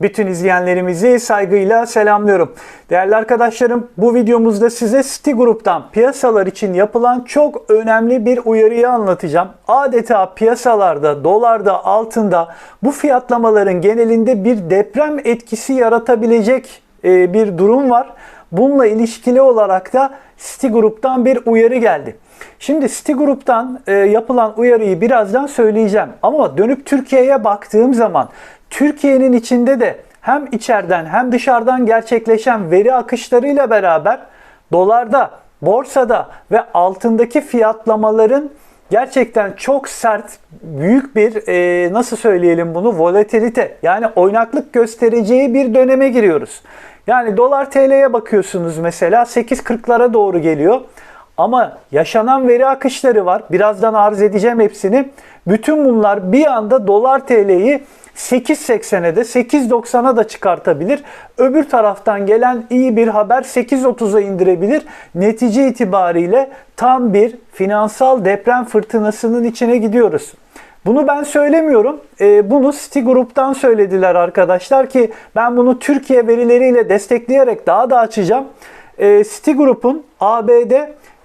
Bütün izleyenlerimizi saygıyla selamlıyorum. Değerli arkadaşlarım bu videomuzda size City Group'tan piyasalar için yapılan çok önemli bir uyarıyı anlatacağım. Adeta piyasalarda, dolarda, altında bu fiyatlamaların genelinde bir deprem etkisi yaratabilecek e, bir durum var. Bununla ilişkili olarak da City Group'tan bir uyarı geldi. Şimdi City Group'tan e, yapılan uyarıyı birazdan söyleyeceğim. Ama dönüp Türkiye'ye baktığım zaman Türkiye'nin içinde de hem içeriden hem dışarıdan gerçekleşen veri akışlarıyla beraber dolarda, borsada ve altındaki fiyatlamaların gerçekten çok sert, büyük bir e, nasıl söyleyelim bunu volatilite yani oynaklık göstereceği bir döneme giriyoruz. Yani dolar TL'ye bakıyorsunuz mesela 8.40'lara doğru geliyor. Ama yaşanan veri akışları var. Birazdan arz edeceğim hepsini. Bütün bunlar bir anda dolar TL'yi 8.80'e de 8.90'a da çıkartabilir. Öbür taraftan gelen iyi bir haber 8.30'a indirebilir. Netice itibariyle tam bir finansal deprem fırtınasının içine gidiyoruz. Bunu ben söylemiyorum. E, bunu City Group'tan söylediler arkadaşlar ki ben bunu Türkiye verileriyle destekleyerek daha da açacağım. E, City Group'un ABD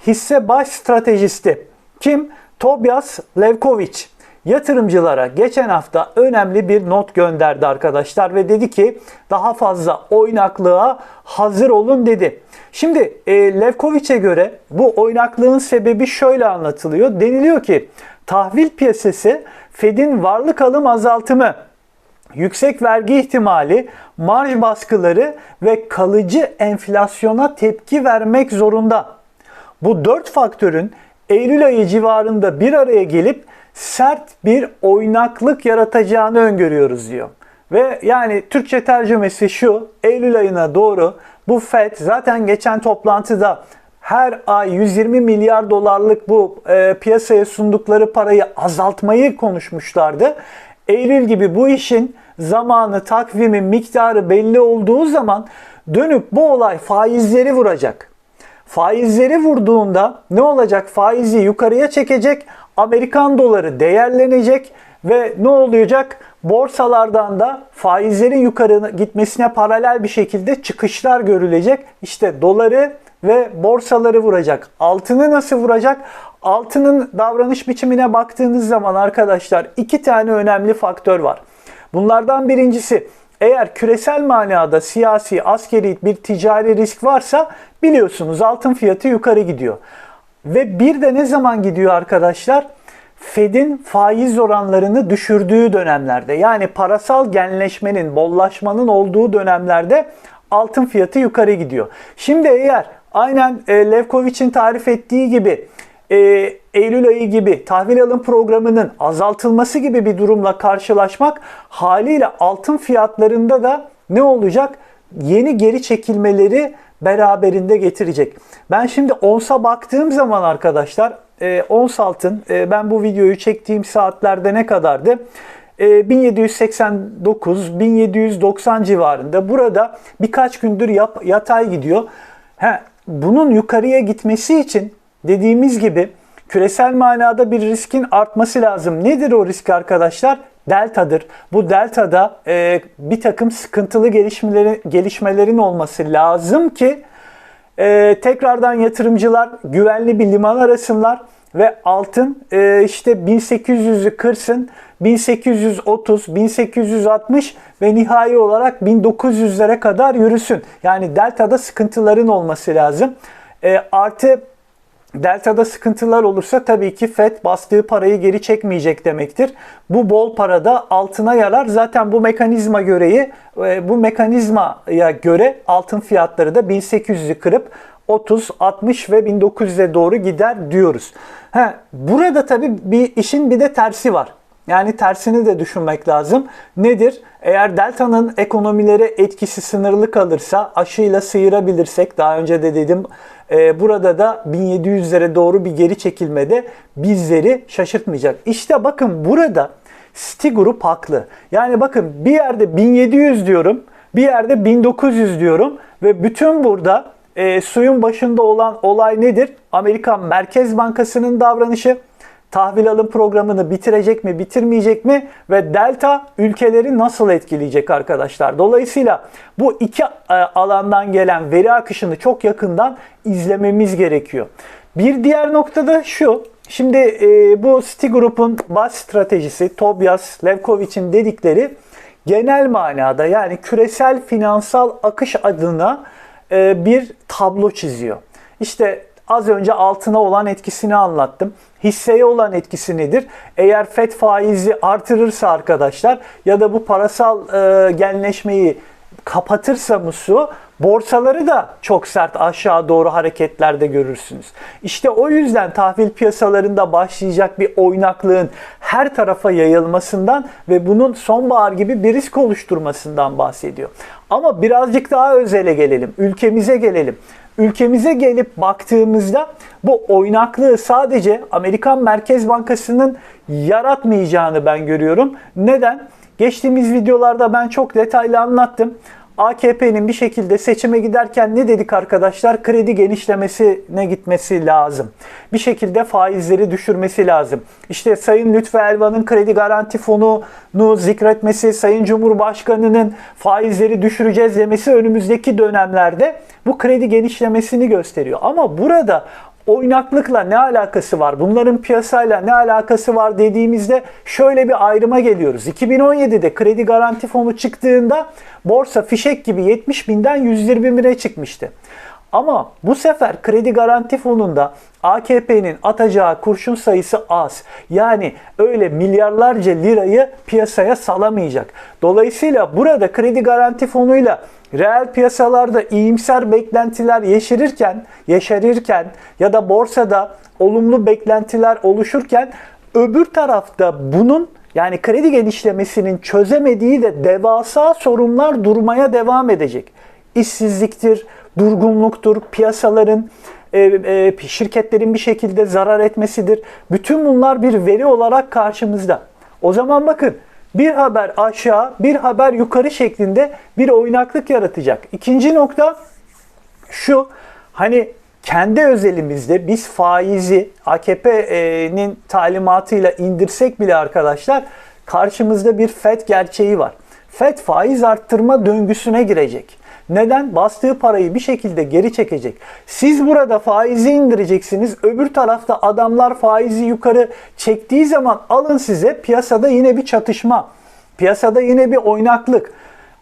hisse baş stratejisti kim? Tobias Levkovic yatırımcılara geçen hafta önemli bir not gönderdi arkadaşlar ve dedi ki daha fazla oynaklığa hazır olun dedi. Şimdi e, Levkovic'e göre bu oynaklığın sebebi şöyle anlatılıyor. Deniliyor ki tahvil piyasası Fed'in varlık alım azaltımı, yüksek vergi ihtimali, marj baskıları ve kalıcı enflasyona tepki vermek zorunda. Bu dört faktörün Eylül ayı civarında bir araya gelip sert bir oynaklık yaratacağını öngörüyoruz diyor. Ve yani Türkçe tercümesi şu, Eylül ayına doğru bu FED zaten geçen toplantıda her ay 120 milyar dolarlık bu e, piyasaya sundukları parayı azaltmayı konuşmuşlardı. Eylül gibi bu işin zamanı, takvimi, miktarı belli olduğu zaman dönüp bu olay faizleri vuracak. Faizleri vurduğunda ne olacak? Faizi yukarıya çekecek, Amerikan doları değerlenecek ve ne olacak? Borsalardan da faizlerin yukarı gitmesine paralel bir şekilde çıkışlar görülecek. İşte doları ve borsaları vuracak. Altını nasıl vuracak? Altının davranış biçimine baktığınız zaman arkadaşlar iki tane önemli faktör var. Bunlardan birincisi eğer küresel manada siyasi, askeri bir ticari risk varsa biliyorsunuz altın fiyatı yukarı gidiyor. Ve bir de ne zaman gidiyor arkadaşlar? Fed'in faiz oranlarını düşürdüğü dönemlerde yani parasal genleşmenin, bollaşmanın olduğu dönemlerde altın fiyatı yukarı gidiyor. Şimdi eğer aynen e, Levkovic'in tarif ettiği gibi e, Eylül ayı gibi tahvil alım programının azaltılması gibi bir durumla karşılaşmak haliyle altın fiyatlarında da ne olacak? Yeni geri çekilmeleri beraberinde getirecek. Ben şimdi onsa baktığım zaman arkadaşlar e, ons altın e, ben bu videoyu çektiğim saatlerde ne kadardı? 1789-1790 civarında. Burada birkaç gündür yap, yatay gidiyor. He, bunun yukarıya gitmesi için dediğimiz gibi küresel manada bir riskin artması lazım. Nedir o risk arkadaşlar? Delta'dır. Bu deltada e, bir takım sıkıntılı gelişmelerin, gelişmelerin olması lazım ki e, tekrardan yatırımcılar güvenli bir liman arasınlar ve altın e, işte 1800'ü kırsın, 1830, 1860 ve nihai olarak 1900'lere kadar yürüsün. Yani deltada sıkıntıların olması lazım. E, artı Delta'da sıkıntılar olursa tabii ki FED bastığı parayı geri çekmeyecek demektir. Bu bol parada altına yarar. Zaten bu mekanizma göreyi bu mekanizmaya göre altın fiyatları da 1800'ü kırıp 30, 60 ve 1900'e doğru gider diyoruz. He, burada tabii bir işin bir de tersi var. Yani tersini de düşünmek lazım. Nedir? Eğer delta'nın ekonomilere etkisi sınırlı kalırsa aşıyla sıyırabilirsek daha önce de dedim e, burada da 1700'lere doğru bir geri çekilmede bizleri şaşırtmayacak. İşte bakın burada Group haklı. Yani bakın bir yerde 1700 diyorum, bir yerde 1900 diyorum ve bütün burada e, suyun başında olan olay nedir? Amerikan Merkez Bankası'nın davranışı, tahvil alım programını bitirecek mi, bitirmeyecek mi ve delta ülkeleri nasıl etkileyecek arkadaşlar? Dolayısıyla bu iki e, alandan gelen veri akışını çok yakından izlememiz gerekiyor. Bir diğer nokta da şu. Şimdi e, bu Citigroup'un baş stratejisi Tobias Levkovich'in dedikleri genel manada yani küresel finansal akış adına e, bir tablo çiziyor. İşte az önce altına olan etkisini anlattım. Hisseye olan etkisi nedir? Eğer FED faizi artırırsa arkadaşlar ya da bu parasal e, genleşmeyi kapatırsa musu borsaları da çok sert aşağı doğru hareketlerde görürsünüz. İşte o yüzden tahvil piyasalarında başlayacak bir oynaklığın her tarafa yayılmasından ve bunun sonbahar gibi bir risk oluşturmasından bahsediyor. Ama birazcık daha özele gelelim, ülkemize gelelim. Ülkemize gelip baktığımızda bu oynaklığı sadece Amerikan Merkez Bankası'nın yaratmayacağını ben görüyorum. Neden? Geçtiğimiz videolarda ben çok detaylı anlattım. AKP'nin bir şekilde seçime giderken ne dedik arkadaşlar? Kredi genişlemesine gitmesi lazım. Bir şekilde faizleri düşürmesi lazım. İşte Sayın Lütfü Elvan'ın kredi garanti fonunu zikretmesi, Sayın Cumhurbaşkanı'nın faizleri düşüreceğiz demesi önümüzdeki dönemlerde bu kredi genişlemesini gösteriyor. Ama burada oynaklıkla ne alakası var? Bunların piyasayla ne alakası var dediğimizde şöyle bir ayrıma geliyoruz. 2017'de kredi garanti fonu çıktığında borsa fişek gibi 70 binden 120 bine çıkmıştı. Ama bu sefer kredi garanti fonunda AKP'nin atacağı kurşun sayısı az. Yani öyle milyarlarca lirayı piyasaya salamayacak. Dolayısıyla burada kredi garanti fonuyla reel piyasalarda iyimser beklentiler yeşerirken, yeşerirken ya da borsada olumlu beklentiler oluşurken öbür tarafta bunun yani kredi genişlemesinin çözemediği de devasa sorunlar durmaya devam edecek. İşsizliktir, durgunluktur, piyasaların, e, e, şirketlerin bir şekilde zarar etmesidir. Bütün bunlar bir veri olarak karşımızda. O zaman bakın bir haber aşağı, bir haber yukarı şeklinde bir oynaklık yaratacak. İkinci nokta şu. Hani kendi özelimizde biz faizi AKP'nin talimatıyla indirsek bile arkadaşlar karşımızda bir FED gerçeği var. FED faiz arttırma döngüsüne girecek. Neden? Bastığı parayı bir şekilde geri çekecek. Siz burada faizi indireceksiniz. Öbür tarafta adamlar faizi yukarı çektiği zaman alın size piyasada yine bir çatışma. Piyasada yine bir oynaklık.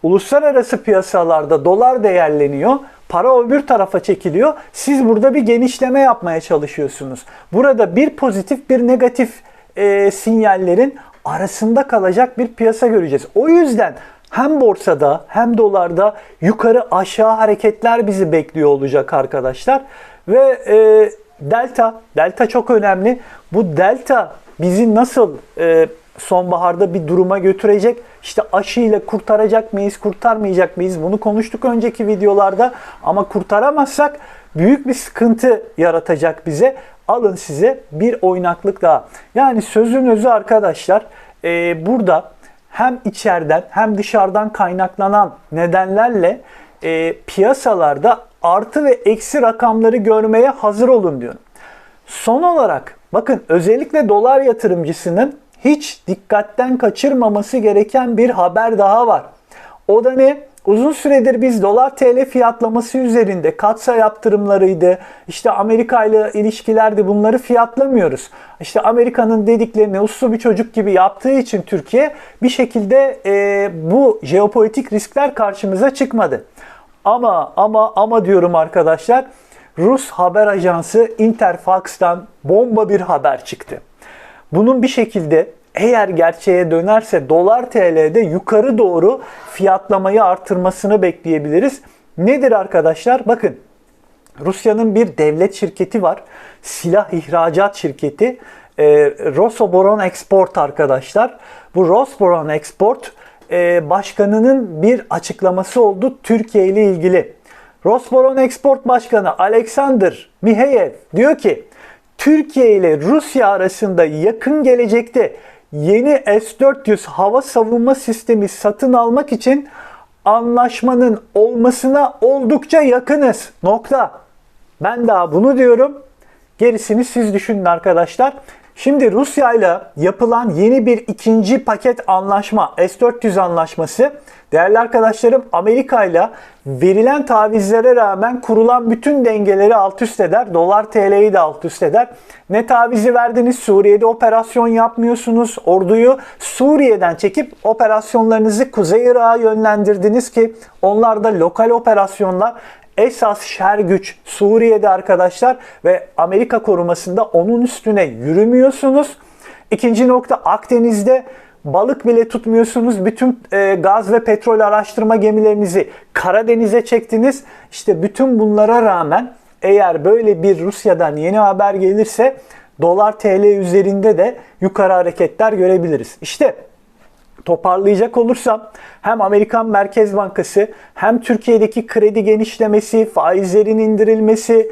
Uluslararası piyasalarda dolar değerleniyor. Para öbür tarafa çekiliyor. Siz burada bir genişleme yapmaya çalışıyorsunuz. Burada bir pozitif bir negatif e, sinyallerin arasında kalacak bir piyasa göreceğiz. O yüzden hem borsada hem dolarda yukarı aşağı hareketler bizi bekliyor olacak arkadaşlar. Ve e, delta, delta çok önemli. Bu delta bizi nasıl e, sonbaharda bir duruma götürecek? İşte aşıyla kurtaracak mıyız, kurtarmayacak mıyız? Bunu konuştuk önceki videolarda ama kurtaramazsak büyük bir sıkıntı yaratacak bize. Alın size bir oynaklık daha. Yani sözün özü arkadaşlar e, burada hem içeriden hem dışarıdan kaynaklanan nedenlerle e, piyasalarda artı ve eksi rakamları görmeye hazır olun diyorum. Son olarak bakın özellikle dolar yatırımcısının hiç dikkatten kaçırmaması gereken bir haber daha var. O da ne? Uzun süredir biz dolar TL fiyatlaması üzerinde katsa yaptırımlarıydı, işte Amerika ile ilişkilerdi bunları fiyatlamıyoruz. İşte Amerika'nın dediklerini uslu bir çocuk gibi yaptığı için Türkiye bir şekilde e, bu jeopolitik riskler karşımıza çıkmadı. Ama ama ama diyorum arkadaşlar Rus haber ajansı Interfax'tan bomba bir haber çıktı. Bunun bir şekilde eğer gerçeğe dönerse dolar TL'de yukarı doğru fiyatlamayı artırmasını bekleyebiliriz. Nedir arkadaşlar? Bakın Rusya'nın bir devlet şirketi var. Silah ihracat şirketi. E, Rosoboron Export arkadaşlar. Bu Rosoboron Export e, başkanının bir açıklaması oldu Türkiye ile ilgili. Rosoboron Export Başkanı Alexander Miheyev diyor ki Türkiye ile Rusya arasında yakın gelecekte yeni S-400 hava savunma sistemi satın almak için anlaşmanın olmasına oldukça yakınız. Nokta. Ben daha bunu diyorum. Gerisini siz düşünün arkadaşlar. Şimdi Rusya ile yapılan yeni bir ikinci paket anlaşma S-400 anlaşması değerli arkadaşlarım Amerika ile verilen tavizlere rağmen kurulan bütün dengeleri alt üst eder. Dolar TL'yi de alt üst eder. Ne tavizi verdiniz? Suriye'de operasyon yapmıyorsunuz. Orduyu Suriye'den çekip operasyonlarınızı Kuzey Irak'a yönlendirdiniz ki onlar da lokal operasyonlar esas şer güç Suriye'de arkadaşlar ve Amerika korumasında onun üstüne yürümüyorsunuz. İkinci nokta Akdeniz'de balık bile tutmuyorsunuz. Bütün e, gaz ve petrol araştırma gemilerinizi Karadeniz'e çektiniz. İşte bütün bunlara rağmen eğer böyle bir Rusya'dan yeni haber gelirse dolar TL üzerinde de yukarı hareketler görebiliriz. İşte toparlayacak olursam hem Amerikan Merkez Bankası hem Türkiye'deki kredi genişlemesi, faizlerin indirilmesi,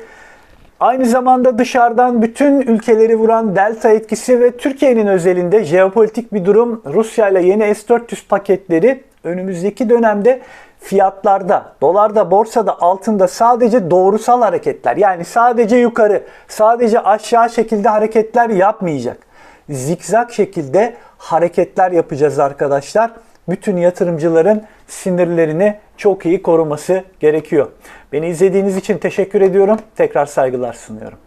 aynı zamanda dışarıdan bütün ülkeleri vuran delta etkisi ve Türkiye'nin özelinde jeopolitik bir durum Rusya ile yeni S-400 paketleri önümüzdeki dönemde fiyatlarda, dolarda, borsada, altında sadece doğrusal hareketler yani sadece yukarı, sadece aşağı şekilde hareketler yapmayacak. Zikzak şekilde hareketler yapacağız arkadaşlar. Bütün yatırımcıların sinirlerini çok iyi koruması gerekiyor. Beni izlediğiniz için teşekkür ediyorum. Tekrar saygılar sunuyorum.